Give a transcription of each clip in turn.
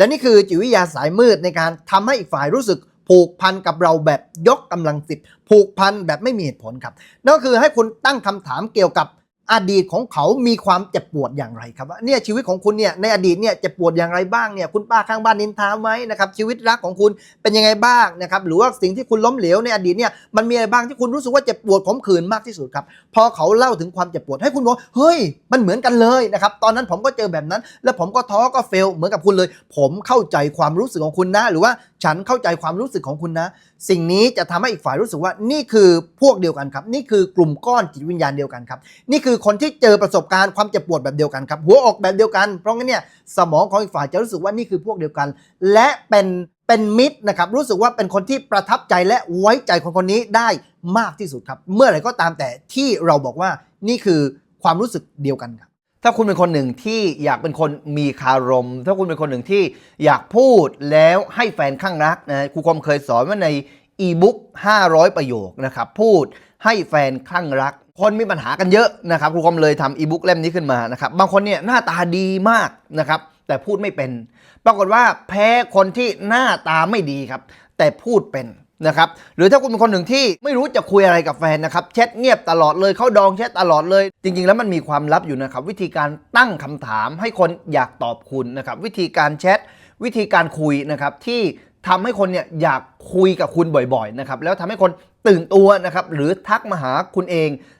และนี่คือจิตวิทยาสายมืดในการทำให้อีกฝ่ายรู้สึกผูกพันกับเราแบบยกกำลังสิบผูกพันแบบไม่มีเหตุผลครับนั่นก็คือให้คุณตั้งคำถามเกี่ยวกับ อดีตของเขามีความเจ็บปวดอย่างไรครับว่าเนี่ยชีวิตของคุณเนี่ยในอดีตเนี่ยเจ็บปวดอย่างไรบ้างเนี่ยคุณป้าข้างบ้านนินทาไหมนะครับชีวิตรักของคุณเป็นยังไงบ้างนะครับหรือว่าสิ่งที่คุณล้มเหลวในอดีตเนี่ยมันมีอะไรบ้างที่คุณรู้สึกว่าเจ็บปวดขมขื่นมากที่สุดครับพอเขาเล่าถึงความเจ็บปวดให้คุณบอกเฮ้ย มันเหมือนกันเลยนะครับตอนนั้นผมก็เจอแบบนั้น แล้วผมก็ท้อก็เฟลเหมือนกับคุณเลย ผมเข้าใจความรู้สึกของคุณนะหรือว่าฉันเข้าใจความรู้สึกของคุณนะ สิ่งนี้จะทำให้อีกฝ่ายรู้สึกว่านี่คือพวกเดียวกันครับ นี่คือกลุ่มก้อนจิตวิญญาณเดียวกันครับ นี่คือคนที่เจอประสบการณ์ความเจ็บปวดแบบเดียวกันครับหัวอกแบบเดียวกัน เพราะงั้นเนี่ยสมองของอีกฝ่ายจะรู้สึกว่านี่คือพวกเดียวกัน และเป็นเป็นมิตรนะครับรู้สึกว่าเป็นคนที่ประทับใจและไว้ใจคนคนนี้ได้มากที่สุดครับ เมื่อไหร่ก็ตามแต่ที่เราบอกว่านี่คือความรู้สึกเดียวกันครับถ้าคุณเป็นคนหนึ่งที่อยากเป็นคนมีคารม ถ้าคุณเป็นคนหนึ่งที่อยากพูดแล้วให้แฟนข้างรักนะครูคมเคยสอนว่าในอีบุ๊ก500 ประโยคนะครับ พูดให้แฟนข้างรัก คนมีปัญหากันเยอะนะครับครูคมเลยทำอีบุ๊กเล่มนี้ขึ้นมานะครับบางคนเนี่ยหน้าตาดีมากนะครับแต่พูดไม่เป็น ปรากฏว่าแพ้คนที่หน้าตาไม่ดีครับ แต่พูดเป็นนะครับหรือถ้าคุณเป็นคนหนึ่งที่ไม่รู้จะคุยอะไรกับแฟนนะครับแชทเงียบตลอดเลยเขาดองแชทตลอดเลย จริง ๆ แล้วมันมีความลับอยู่นะครับ วิธีการตั้งคำถามให้คนอยากตอบคุณนะครับ วิธีการแชทวิธีการคุยนะครับที่ทำให้คนเนี่ยอยากคุยกับคุณบ่อยๆนะครับแล้วทำให้คนตื่นตัวนะครับหรือทักมาหาคุณเอง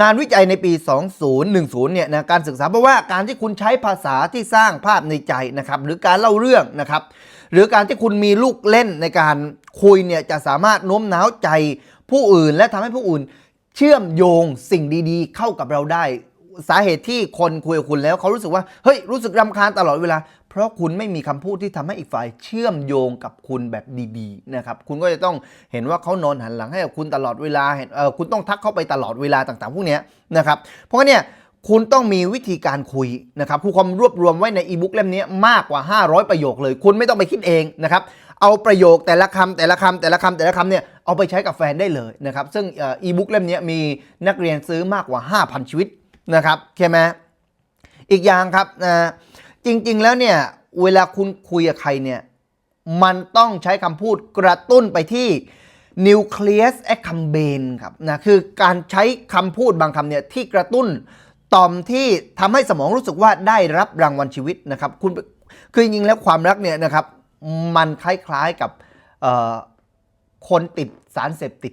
งานวิจัยในปี 2010 เนี่ยนะการศึกษาเพราะว่าการที่คุณใช้ภาษาที่สร้างภาพในใจนะครับหรือการเล่าเรื่องนะครับหรือการที่คุณมีลูกเล่นในการคุยเนี่ยจะสามารถโน้มน้าวใจผู้อื่น และทำให้ผู้อื่น เชื่อมโยงสิ่งดีๆ เข้ากับเราได้ สาเหตุที่คนคุยกับคุณแล้วเขารู้สึกว่าเฮ้ยรู้สึกรำคาญตลอดเวลา เพราะคุณไม่มีคำพูดที่ทำให้อีกฝ่ายเชื่อมโยงกับคุณแบบดีๆนะครับคุณก็จะต้องเห็นว่าเขานอนหันหลังให้กับคุณตลอดเวลาเห็นเออคุณต้องทักเข้าไปตลอดเวลาต่างๆ พวกนี้นะครับเพราะงั้นเนี่ยคุณต้องมีวิธีการคุยนะครับครูคอมรวบรวมไว้ในอีบุ๊กเล่มนี้มากกว่า 500 ประโยคเลย คุณไม่ต้องไปคิดเองนะครับเอาประโยคแต่ละคำแต่ละคำแต่ละคำแต่ละคำเนี่ยเอาไปใช้กับแฟนได้เลยนะครับซึ่งอีบุ๊กเล่มนี้มีนักเรียนซื้อมากกว่า 5,000 ชีวิตนะครับใช่ไหมอีกอย่างครับนะ จริง ๆ แล้วเนี่ยเวลาคุณคุยกับใครเนี่ยมันต้องใช้คำพูดกระตุ้นไปที่ nucleus accumbens ครับนะคือการใช้คำพูดบางคำเนี่ยที่กระตุ้นต่อมที่ทำให้สมองรู้สึกว่าได้รับรางวัลชีวิตนะครับคุณคือจริงๆแล้วความรักเนี่ยนะครับมันคล้ายๆกับคนติดสารเสพติด